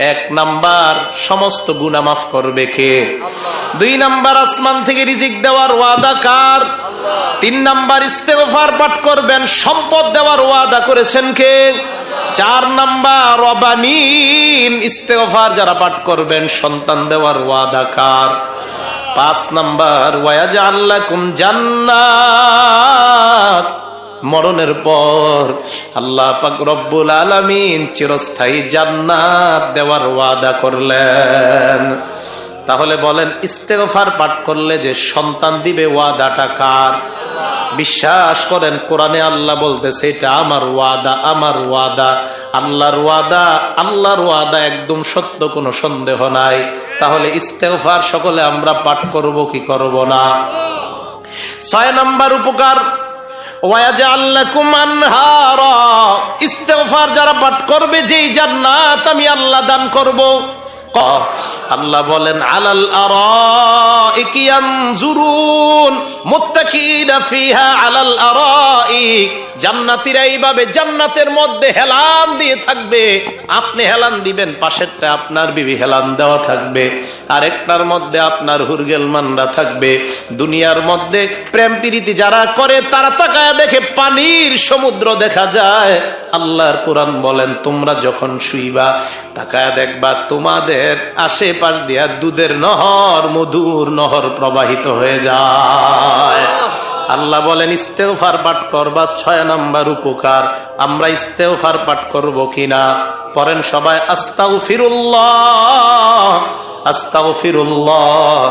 এক নাম্বার, সমস্ত গুনাহ মাফ করবে কে? দুই নাম্বার, আসমান থেকে রিজিক দেওয়ার ওয়াদা কার? তিন নাম্বার ইস্তেফার পাঠ করবেন, সম্পদ দেওয়ার ওয়াদা করেছেন কে? চার নাম্বার, রবানিন ইস্তেফার যারা পাঠ করবেন, সন্তান দেওয়ার ওয়াদা কার? পাঁচ নাম্বার ওয়াজা আল্লাহ কুম জান্নাত। মরণের পর আল্লাহ পাক রব্বুল আলামিন চিরস্থায়ী জান্নাত দেওয়ার ওয়াদা করলেন। তাহলে বলেন, ইস্তেগফার পাঠ করলে যে সন্তান দিবে ওয়াদাটা কার? বিশ্বাস করেন, কোরআনে আল্লাহ বলতেছে, এটা আমার ওয়াদা আমার ওয়াদা, আল্লাহর ওয়াদা আল্লাহর ওয়াদা একদম সত্য, কোনো সন্দেহ নাই। তাহলে ইস্তেগফার সকলে আমরা পাঠ করব, কি করব না? ছয় নম্বর উপকার ইস্তেগফার যারা পাঠ করবে, যেই জান্নাত আমি আল্লাহ দান করব। ক- আল্লাহ বলেন, আলাল আর ইকিয়ান জুরুন মুত্তাকিনা ফিহা আলাল আরাইক জান্নাতীরা এইভাবে জান্নাতের মধ্যে হেলান দিয়ে থাকবে। আপনি হেলান দিবেন, পাশেরটা আপনার বিবি হেলান দেওয়া থাকবে। আরেকটার মধ্যে আপনার হুরগেল মানরা থাকবে। দুনিয়ার মধ্যে প্রেম প্রীতি যারা করে, তারা তাকায় দেখে পানির সমুদ্র দেখা যায়। আল্লাহর কোরআন বলেন, তোমরা যখন শুইবা, তাকায় দেখবা, তোমাদের আশেপাশ দিয়া দুধের নহর, মধুর নহর প্রবাহিত হয়ে যায়। আল্লাহ বলেন ইস্তেফার পাঠ করবা, ছয় নম্বর উপকার। আমরা ইস্তেফার পাঠ করব কিনা? পরেন সবাই আস্তাউ ফিরুল্লাহ আস্তাউ ফিরুল্লাহ